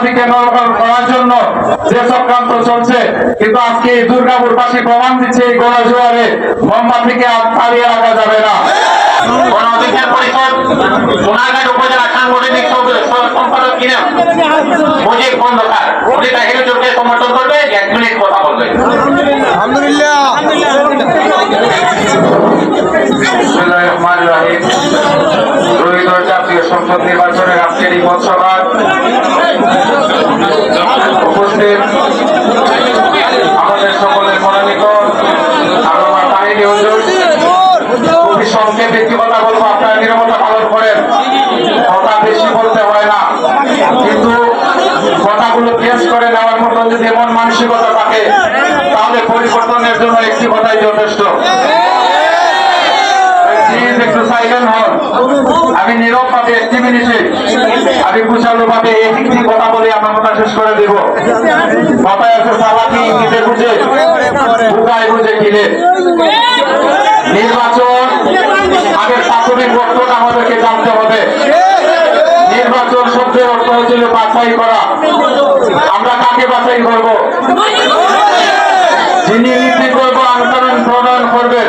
মোমবাতিকে নরকল করার জন্য যে চক্রান্ত চলছে কিন্তু আজকে এই দুর্গাপুর পাশে প্রমাণ দিচ্ছে এই গণা জোয়ারে মোমবাতিকে আর তাড়িয়ে রাখা যাবে না। গণ পরিষদ সোনারঘাট উপজেলা সাংগঠনিক সম্পাদক কিনা মুজিব খন্দকার উনি তাহির জোটকে সমর্থন করবে? এক মিনিট কথা বলবে। আলহামদুলিল্লাহ। জাতীয় সংসদ নির্বাচনের আজকের এই মৎসভায় উপস্থিত আমাদের সকলের মনোনীত আর আমার বাহিনী হুজুর সংক্ষেপে একটি কথা বলব নিরবতা পালন করেন। কথা বেশি বলতে হয় না। কিন্তু কথাগুলো করে নেওয়ার মতন যদি এমন মানসিকতা থাকে, তাহলে পরিবর্তনের জন্য একটি কথাই যথেষ্ট। আমি নীরব ভাবে একটি মিনিটে, আমি ভাবে একটি কথা বলে আমার কথা শেষ করে দেব। কথায় আছে, সালাকি বুঝে বুকায় বুঝে কিনে নির্বাচন প্রাথমিক বক্তব্য আমাদেরকে জানতে হবে। নির্বাচন শব্দের অর্থ হচ্ছিল বাছাই করা। আমরা কাকে বাছাই করব? যিনি নীতি করব আন্দোলন প্রণয়ন করবেন,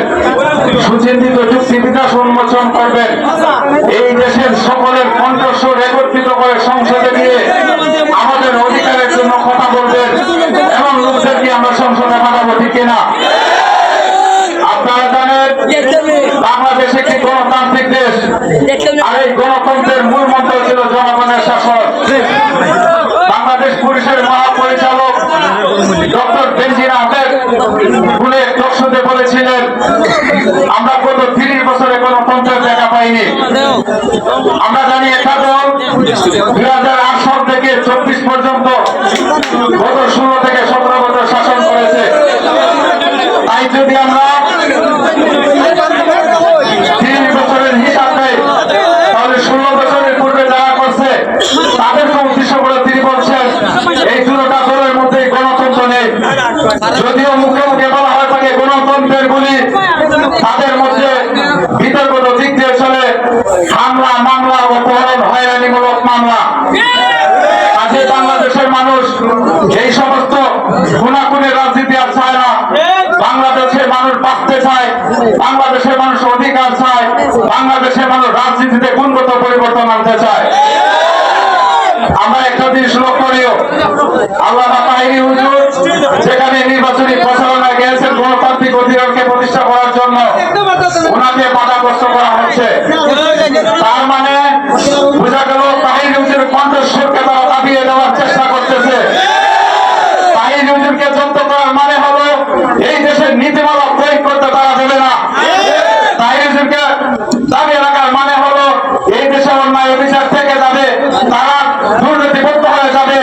সুচিন্তিত যুক্তি বিকাশ উন্মোচন করবেন, এই দেশের সকলের কণ্ঠস্বর একত্রিত করে সংসদে গিয়ে আমাদের অধিকারের জন্য কথা বলবেন এবং লোকদেরকে আমরা সংসদে পাঠাবো ঠিক কিনা? আপনারা জানেন বাংলাদেশ একটি গণতান্ত্রিক দেশ। আর এই গণতন্ত্রের মূল মন্ত্র ছিল জনগণের শাসন। বাংলাদেশ পুলিশের মহাপরিচালক ডক্টর বেনজির আহমেদ খুলে দর্শকে বলেছিলেন আমরা গত তিরিশ বছরে গণতন্ত্রের দেখা পাইনি। আমরা জানি একটা দল দুই হাজার আট সাল থেকে চব্বিশ পর্যন্ত গত ষোলো থেকে সতেরো বছর শাসন করেছে। তাই যদি আমরা তিন বছরের হিসাব নেই তাহলে ষোলো বছরের পূর্বে যারা করছে তাদেরকে উদ্দেশ্য করে তিনি বলছেন এই দুটা দলের মধ্যে গণতন্ত্র নেই যদিও মুখে মুখে বলা হয় থাকে গণতন্ত্রের গুলি তাদের মধ্যে বিতর্কত দিক দিয়ে চলে। হামলা, মামলা অপহরণ, হয়রানিমূলক মামলা। আজকে বাংলাদেশের মানুষ এই সমস্ত খুনাখুনের রাজনীতি আর চায় না। বাংলাদেশের মানুষ বাঁচতে চায়, বাংলাদেশের মানুষ অধিকার চায়, বাংলাদেশের মানুষ রাজনীতিতে গুণগত পরিবর্তন আনতে চায়। আমরা একটা জিনিস লক্ষ্য করিও। আল্লাহ হুজুর প্রতিষ্ঠা করার জন্য ওনাকে বাধাগ্রস্ত করা হচ্ছে। তার মানে বোঝা গেল তাহির হুজুর কণ্ঠস্বরকে তারা দাবিয়ে দেওয়ার চেষ্টা করতেছে। তাহির হুজুরকে জব্দ করার মানে হলো এই দেশের নীতিমালা প্রয়োগ করতে তারা দেবে না। তাহির হুজুরকে দাবিয়ে রাখার মানে হলো এই দেশে অন্যায় অভিযান থেকে যাবে, তারা দুর্নীতিবদ্ধ হয়ে যাবে,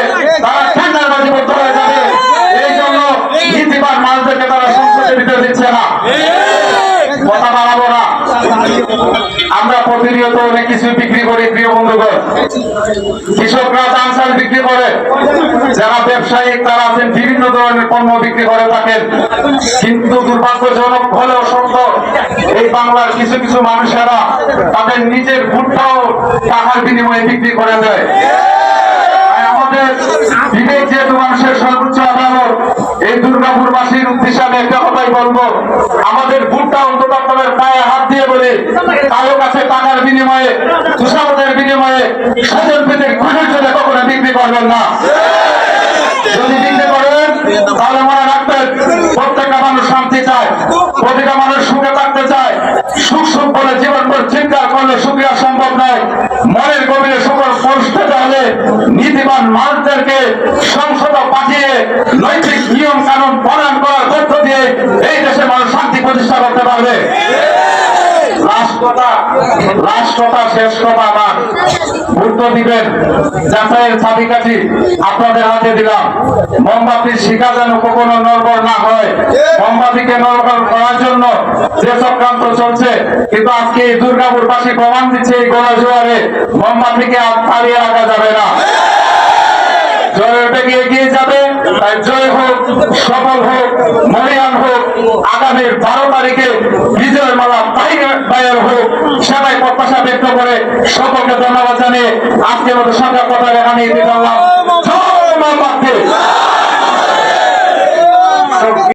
তারা টেন্ডারবাজিবদ্ধ হয়ে যাবে। এই জন্য নীতিবান মানুষদেরকে তারা সংসদে দিতে দিচ্ছে না। কথা বাড়াবো না। আমরা প্রতিনিয়ত অনেক কিছু বিক্রি করি, প্রিয় বন্ধুগণ। কৃষকরা ধান চাল বিক্রি করে, যারা ব্যবসায়িক তারা আছেন, বিভিন্ন ধরনের পণ্য বিক্রি করে থাকেন। কিন্তু দুর্ভাগ্যজনক হলেও সত্য, এই বাংলার কিছু কিছু মানুষেরা তাদের নিজের ভুট্টাও টাকার বিনিময়ে বিক্রি করে দেয়। আমাদের বিবেক যেহেতু মানুষের সর্বোচ্চ আদালত, এই দুর্গাপুরবাসীর উদ্দেশ্যে একটা কথাই বলব। আমাদের ভুট্টা অন্তত আপনাদের পায়ে হাত দিয়ে বলি, কারও কাছে টাকার বিনিময়ে তুষারদের বিনিময়ে স্বজন পেতে খুশির জন্য কখনো বিক্রি করবেন না। যদি বিক্রি করেন, তাহলে মনে রাখবেন, প্রত্যেকটা মানুষ শান্তি চায়, প্রতিটা মানুষ সুখে থাকতে চায়। সুখ সুখ বলে জীবন ভর চিন্তা করলে সুখী আর সম্ভব নয়। মনের গভীরে সকল পৌঁছতে চাইলে নীতিবান মানুষদেরকে সংসদ পাঠিয়ে নৈতিক নিয়ম কানুন প্রণয়ন এই দেশে মানুষ শান্তি প্রতিষ্ঠা করতে পারবে। মোমবাতিকে করার জন্য যে চলছে, কিন্তু আজকে এই দুর্গাপুর প্রমাণ দিচ্ছে এই গণজোয়ারে মোমবাতিকে আর তাড়িয়ে রাখা যাবে না। জয় এগিয়ে যাবে? জয় হোক, সফল হোক মরিয়ান হোক, আগামীর বারো তারিখে বিজয় মালা বাইর হোক, সবাই প্রত্যাশা ব্যক্ত করে সকলকে ধন্যবাদ জানিয়ে আজকের মতো সংখ্যা কথা এখানে দিতে